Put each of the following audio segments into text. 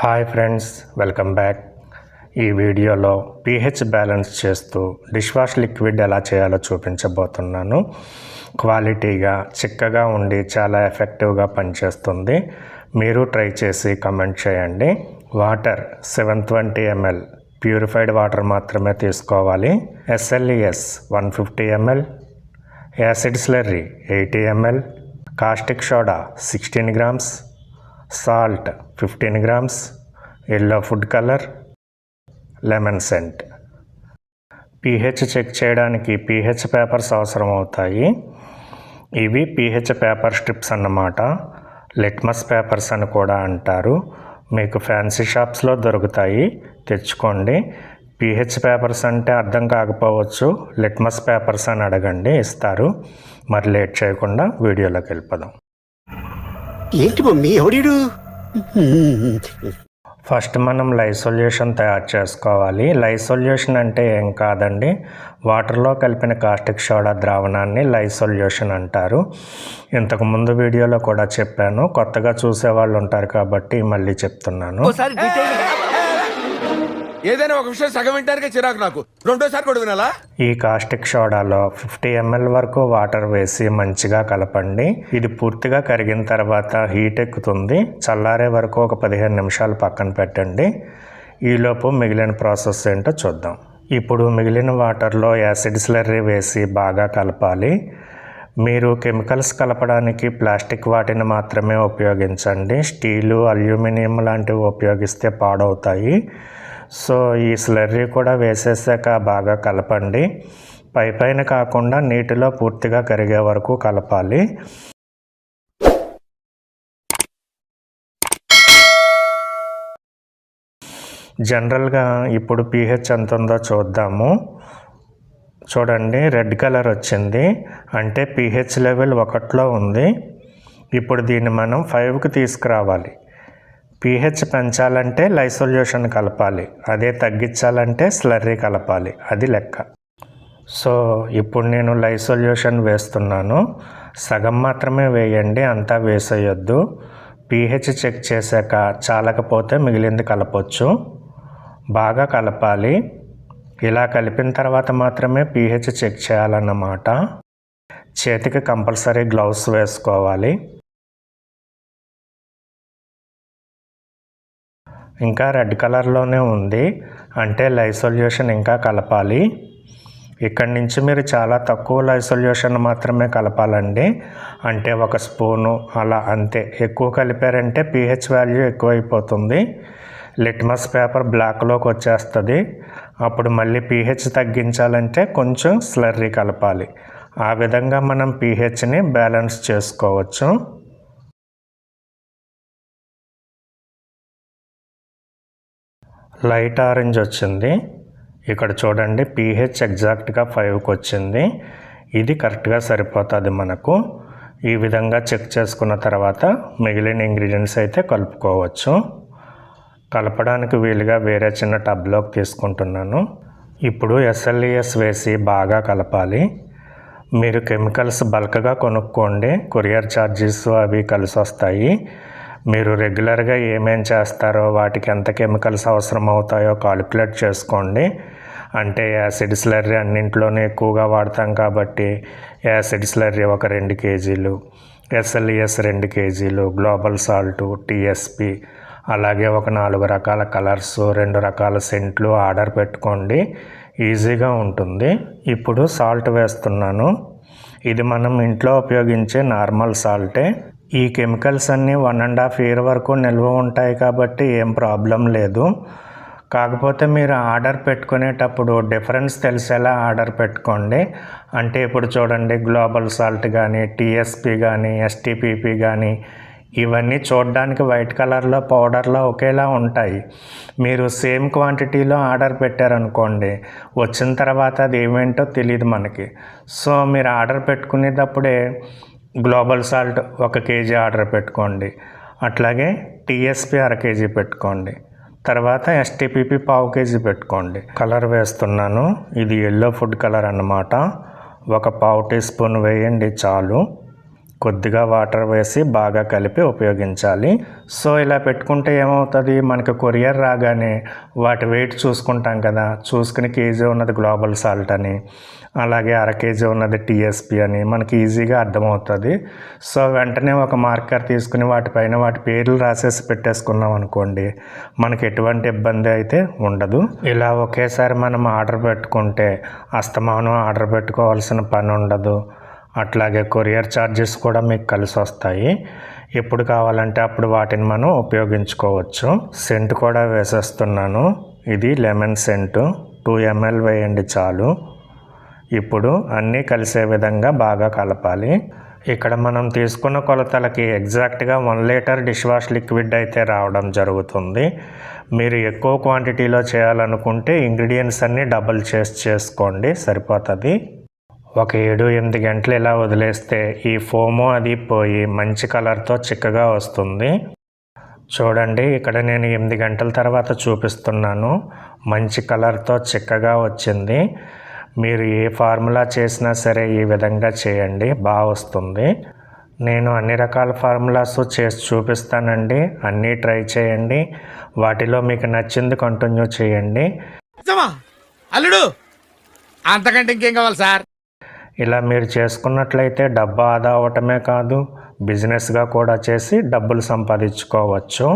Hi friends welcome back. ఈ వీడియోలో pH balance చేస్తూ డిష్ వాష్ లిక్విడ్ ఎలా చేయాలో చూపించబోతున్నాను. క్వాలిటీగా చిక్కగా ఉండి చాలా ఎఫెక్టివ్గా పనిచేస్తుంది. మీరు ట్రై చేసి కమెంట్ చేయండి. Water seven twenty ML purified water మాత్రమే తీసుకోవాలి. SLES one fifty ML acid slurry eighty ML caustic soda sixteen grams salt fifteen grams yellow food colour lemon scent. PH check చేయడానికి పీహెచ్ పేపర్స్ అవసరం అవుతాయి ఇవి PH paper strips అన్నమాట. Litmus papers అని కూడా అంటారు. మీకు ఫ్యాన్సీ షాప్స్లో దొరుకుతాయి. తెచ్చుకోండి. పీహెచ్ పేపర్స్ అంటే అర్థం కాకపోవచ్చు. లిట్మస్ పేపర్స్ అని అడగండి. ఇస్తారు. మరి లేట్ చేయకుండా వీడియోలోకి వెళ్ళిపోదాం. ఏంటి మమ్మీ ఎవడీడు ఫస్ట్ మనం లై సొల్యూషన్ తయారు చేసుకోవాలి. లై సొల్యూషన్ అంటే ఏం కాదండి? వాటర్లో కలిపిన కాస్టిక్ సోడా ద్రావణాన్ని లై సొల్యూషన్ అంటారు. ఇంతకు ముందు వీడియోలో కూడా చెప్పాను. కొత్తగా చూసేవాళ్ళు ఉంటారు కాబట్టి మళ్ళీ చెప్తున్నాను. ఏదైనా ఒక విషయం సగం వింటానికే చిరాకు నాకు. రెండోసారి కూడా వినాలా? ఈ కాస్టిక్ సోడాలో ఫిఫ్టీ ఎంఎల్ వరకు వాటర్ వేసి మంచిగా కలపండి. ఇది పూర్తిగా కరిగిన తర్వాత హీట్ ఎక్కుతుంది. చల్లారే వరకు ఒక పదిహేను నిమిషాలు పక్కన పెట్టండి. ఈలోపు మిగిలిన ప్రాసెస్ ఏంటో చూద్దాం. ఇప్పుడు మిగిలిన వాటర్లో యాసిడ్ స్లర్రీ వేసి బాగా కలపాలి. మీరు కెమికల్స్ కలపడానికి ప్లాస్టిక్ వాటిని మాత్రమే ఉపయోగించండి. స్టీలు అల్యూమినియం లాంటివి ఉపయోగిస్తే పాడవుతాయి. సో ఈ స్లర్రీ కూడా వేసేసాక బాగా కలపండి. పై పైన కాకుండా నీటిలో పూర్తిగా కరిగే వరకు కలపాలి. జనరల్గా ఇప్పుడు పీహెచ్ ఎంత ఉందో చూద్దాము. చూడండి రెడ్ కలర్ వచ్చింది. అంటే పిహెచ్ లెవెల్ ఒకటిలో ఉంది. ఇప్పుడు దీన్ని మనం ఫైవ్కి తీసుకురావాలి. పిహెచ్ పెంచాలంటే లైసొల్యూషన్ కలపాలి అదే తగ్గించాలంటే స్లర్రీ కలపాలి అది లెక్క. సో ఇప్పుడు నేను లైసొల్యూషన్ వేస్తున్నాను. సగం మాత్రమే వేయండి అంతా వేసేయొద్దు. పిహెచ్ చెక్ చేశాక చాలకపోతే మిగిలింది కలపొచ్చు. బాగా కలపాలి. ఇలా కలిపిన తర్వాత మాత్రమే పిహెచ్ చెక్ చేయాలన్నమాట. చేతికి కంపల్సరీ గ్లౌస్ వేసుకోవాలి. ఇంకా రెడ్ కలర్లోనే ఉంది. అంటే లైసొల్యూషన్ ఇంకా కలపాలి. ఇక్కడి నుంచి మీరు చాలా తక్కువ లైసొల్యూషన్ మాత్రమే కలపాలండి. అంటే ఒక స్పూను అలా అంతే. ఎక్కువ కలిపారంటే pH వాల్యూ ఎక్కువైపోతుంది. లిట్మస్ పేపర్ బ్లాక్లోకి వచ్చేస్తుంది. అప్పుడు మళ్ళీ పీహెచ్ తగ్గించాలంటే కొంచెం స్లర్రీ కలపాలి. ఆ విధంగా మనం పిహెచ్ని బ్యాలెన్స్ చేసుకోవచ్చు. లైట్ ఆరెంజ్ వచ్చింది. ఇక్కడ చూడండి పిహెచ్ ఎగ్జాక్ట్గా ఫైవ్కి వచ్చింది. ఇది కరెక్ట్గా సరిపోతుంది మనకు. ఈ విధంగా చెక్ చేసుకున్న తర్వాత మిగిలిన ఇంగ్రీడియంట్స్ అయితే కలుపుకోవచ్చు. కలపడానికి వీలుగా వేరే చిన్న టబ్లోకి తీసుకుంటున్నాను. ఇప్పుడు ఎస్ఎల్ఈఎస్ వేసి బాగా కలపాలి. మీరు కెమికల్స్ బల్క్గా కొనుక్కోండి. కొరియర్ ఛార్జెస్ అవి కలిసి వస్తాయి మీరు రెగ్యులర్గా ఏమేం చేస్తారో వాటికి ఎంత కెమికల్స్ అవసరం అవుతాయో కాలిక్యులేట్ చేసుకోండి. అంటే యాసిడ్ స్లర్రీ అన్నింట్లోనే ఎక్కువగా వాడతాం కాబట్టి యాసిడ్ స్లర్రీ ఒక రెండు కేజీలు ఎస్ఎల్ఈఎస్ రెండు కేజీలు గ్లోబల్ సాల్ట్ టీఎస్పి అలాగే ఒక నాలుగు రకాల కలర్స్ రెండు రకాల సెంట్లు ఆర్డర్ పెట్టుకోండి. ఈజీగా ఉంటుంది. ఇప్పుడు సాల్ట్ వేస్తున్నాను. ఇది మనం ఇంట్లో ఉపయోగించే నార్మల్ సాల్టే. ఈ కెమికల్స్ అన్నీ వన్ అండ్ హాఫ్ ఇయర్ వరకు నిల్వ ఉంటాయి కాబట్టి ఏం ప్రాబ్లం లేదు. కాకపోతే మీరు ఆర్డర్ పెట్టుకునేటప్పుడు డిఫరెన్స్ తెలిసేలా ఆర్డర్ పెట్టుకోండి. అంటే ఇప్పుడు చూడండి గ్లోబల్ సాల్ట్ కానీ టీఎస్పి కానీ ఎస్టీపీపీ కానీ ఇవన్నీ చూడడానికి వైట్ కలర్లో పౌడర్లో ఒకేలా ఉంటాయి. మీరు సేమ్ క్వాంటిటీలో ఆర్డర్ పెట్టారనుకోండి వచ్చిన తర్వాత అది ఏమేంటో తెలియదు మనకి. సో మీరు ఆర్డర్ పెట్టుకునేటప్పుడే గ్లోబల్ సాల్ట్ ఒక కేజీ ఆర్డర్ పెట్టుకోండి. అట్లాగే టీఎస్పి అర కేజీ పెట్టుకోండి. తర్వాత ఎస్టీపీపీ పావు కేజీ పెట్టుకోండి. కలర్ వేస్తున్నాను. ఇది ఎల్లో ఫుడ్ కలర్ అన్నమాట. ఒక పావు టీ స్పూన్ వేయండి చాలు. కొద్దిగా వాటర్ వేసి బాగా కలిపి ఉపయోగించాలి. సో ఇలా పెట్టుకుంటే ఏమవుతుంది? మనకి కొరియర్ రాగానే వాటి వెయిట్ చూసుకుంటాం కదా. చూసుకుని కేజీ ఉన్నది గ్లోబల్ సాల్ట్ అని అలాగే అర కేజీ ఉన్నది టీఎస్పి అని మనకి ఈజీగా అర్థమవుతుంది. సో వెంటనే ఒక మార్కర్ తీసుకుని వాటిపైన వాటి పేర్లు రాసేసి పెట్టేసుకున్నాం అనుకోండి మనకి ఎటువంటి ఇబ్బంది అయితే ఉండదు. ఇలా ఒకేసారి మనం ఆర్డర్ పెట్టుకుంటే అస్తమానం ఆర్డర్ పెట్టుకోవాల్సిన పని ఉండదు. అట్లాగే కొరియర్ ఛార్జెస్ కూడా మీకు కలిసి వస్తాయి. ఎప్పుడు కావాలంటే అప్పుడు వాటిని మనం ఉపయోగించుకోవచ్చు. సెంట్ కూడా వేసేస్తున్నాను. ఇది లెమన్ సెంటు. టూ ఎంఎల్ వేయండి చాలు. ఇప్పుడు అన్నీ కలిసే విధంగా బాగా కలపాలి. ఇక్కడ మనం తీసుకున్న కొలతలకి ఎగ్జాక్ట్గా one litre dish wash liquid అయితే రావడం జరుగుతుంది. మీరు ఎక్కువ క్వాంటిటీలో చేయాలనుకుంటే ఇంగ్రీడియంట్స్ అన్నీ డబుల్ చేసి చేసుకోండి. సరిపోతుంది. ఒక ఏడు ఎనిమిది గంటలు ఇలా వదిలేస్తే ఈ ఫోము అది పోయి మంచి కలర్తో చిక్కగా వస్తుంది. చూడండి ఇక్కడ నేను ఎనిమిది గంటల తర్వాత చూపిస్తున్నాను. మంచి కలర్తో చిక్కగా వచ్చింది. మీరు ఏ ఫార్ములా చేసినా సరే ఈ విధంగా చేయండి బాగా వస్తుంది. నేను అన్ని రకాల ఫార్ములాస్ చేసి చూపిస్తానండి. అన్నీ ట్రై చేయండి. వాటిలో మీకు నచ్చింది కంటిన్యూ చేయండి. అల్లుడు! అంతకంటే ఇంకేం కావాలి సార్? ఇలా మీరు చేసుకున్నట్లయితే డబ్బు ఆదా అవటమే కాదు బిజినెస్గా కూడా చేసి డబ్బులు సంపాదించుకోవచ్చు.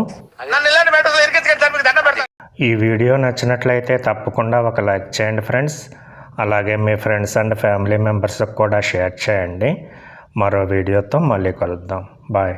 ఈ వీడియో నచ్చినట్లయితే తప్పకుండా ఒక లైక్ చేయండి ఫ్రెండ్స్. అలాగే మీ ఫ్రెండ్స్ అండ్ ఫ్యామిలీ మెంబర్స్కి కూడా షేర్ చేయండి. మరో వీడియోతో మళ్ళీ కలుద్దాం. బాయ్.